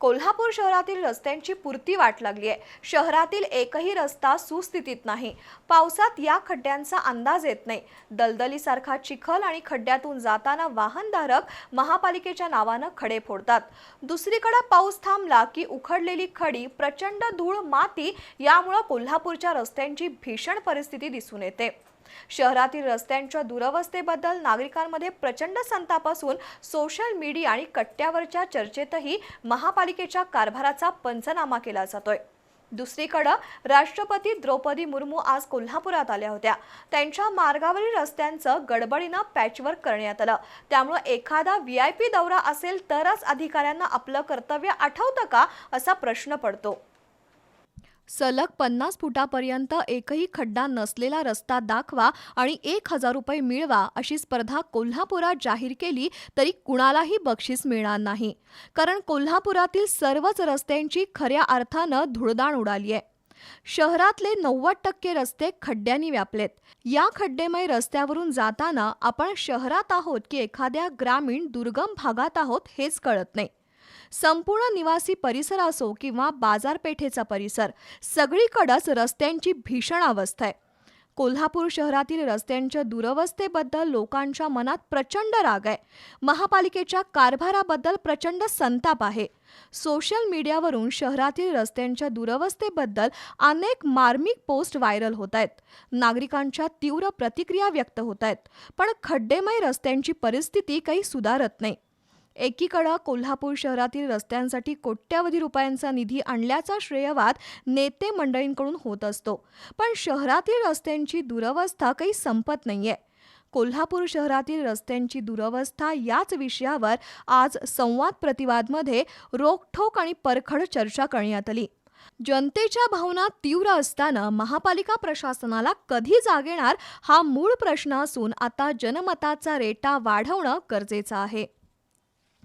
कोल्हापूर शहरातील रस्त्यांची पुरती वाट लागली आहे. शहरातील एकही रस्ता सुस्थितीत नाही. पावसात या खड्ड्यांचा अंदाज येत नाही. दलदलीसारखा चिखल आणि खड्ड्यातून जाताना वाहनधारक महापालिकेच्या नावानं खडे फोडतात. दुसरीकडे पाऊस थांबला की उखडलेली खडी प्रचंड धूळ माती यामुळं कोल्हापूरच्या रस्त्यांची भीषण परिस्थिती दिसून येते. शहरातील रस्त्यांच्या दुरवस्थेबद्दल नागरिकांमध्ये प्रचंड संताप असून सोशल मीडिया आणि कट्ट्यावरच्या चर्चेतही महापालिकेच्या कारभाराचा पंचनामा केला जातोय. दुसरीकडं राष्ट्रपती द्रौपदी मुर्मू आज कोल्हापुरात आल्या होत्या. त्यांच्या मार्गावरील रस्त्यांचं गडबडीनं पॅचवर्क करण्यात आलं. त्यामुळं एखादा व्ही आय पी दौरा असेल तरच अधिकाऱ्यांना आपलं कर्तव्य आठवतं का असा प्रश्न पडतो. सलग पन्नास फुटापर्यंत एकही खड्डा नसलेला रस्ता दाखवा आणि एक हजार रुपये मिळवा अशी स्पर्धा कोल्हापुरात जाहीर केली तरी कुणालाही बक्षीस मिळणार नाही. कारण कोल्हापुरातील सर्वच रस्त्यांची खऱ्या अर्थानं धुळदाण उडाली आहे. शहरातले नव्वद टक्के रस्ते खड्ड्यांनी व्यापलेत. या खड्डेमय रस्त्यावरून जाताना आपण शहरात आहोत की एखाद्या ग्रामीण दुर्गम भागात आहोत हेच कळत नाही. संपूर्ण निवासी परिसर असो किंवा बाजारपेठेचा परिसर सगळीकडंच रस्त्यांची भीषण अवस्था आहे. कोल्हापूर शहरातील रस्त्यांच्या दुरवस्थेबद्दल लोकांच्या मनात प्रचंड राग आहे. महापालिकेच्या कारभाराबद्दल प्रचंड संताप आहे. सोशल मीडियावरून शहरातील रस्त्यांच्या दुरवस्थेबद्दल अनेक मार्मिक पोस्ट व्हायरल होत आहेत. नागरिकांच्या तीव्र प्रतिक्रिया व्यक्त होत आहेत. पण खड्डेमय रस्त्यांची परिस्थिती काही सुधारत नाही. एकीकडं कोल्हापूर शहरातील रस्त्यांसाठी कोट्यवधी रुपयांचा निधी आणल्याचा श्रेयवाद नेते मंडळींकडून होत असतो. पण शहरातील रस्त्यांची दुरवस्था काही संपत नाहीये. कोल्हापूर शहरातील रस्त्यांची दुरवस्था याच विषयावर आज संवाद प्रतिवादमध्ये रोखठोक आणि परखड चर्चा करण्यात आली. जनतेच्या भावना तीव्र असताना महापालिका प्रशासनाला कधी जाग येणार हा मूळ प्रश्न असून आता जनमताचा रेटा वाढवणं गरजेचं आहे.